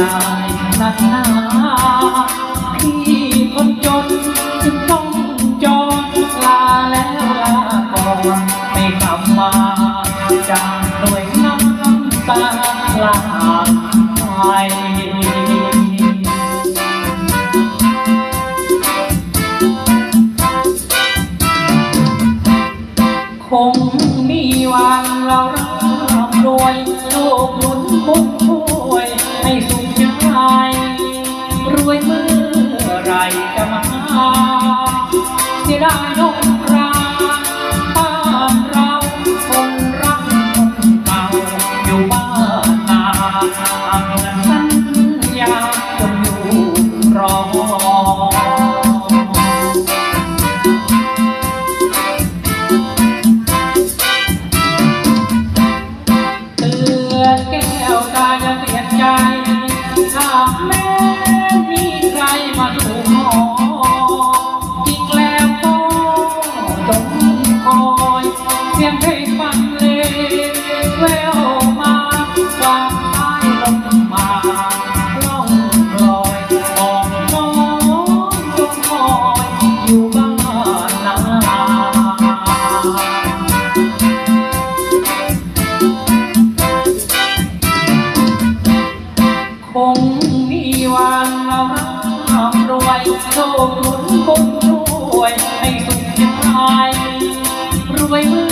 นายนักหนาพี่คนจนจึงต้องจองลาแล้วลาก่อนไม่กลับมาจากหน่วยน้ำตาลาไปคงมีวันเราร่ำรวยโลกหมุนบุญ จะมาเสียดายนก ยงเพลงบรรเลงแววมาความใต้ลมมาล่องลอยมองน้องจงคอยอยู่บ้านนาคงมีวันเราร่ำรวยโชคหนุนบุญช่วยให้สุขใจรวยเมื่อ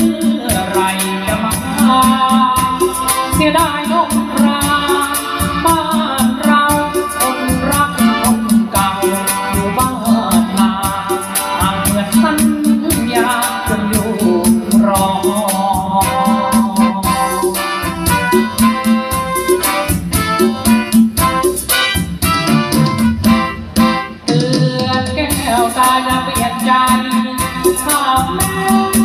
Thank you.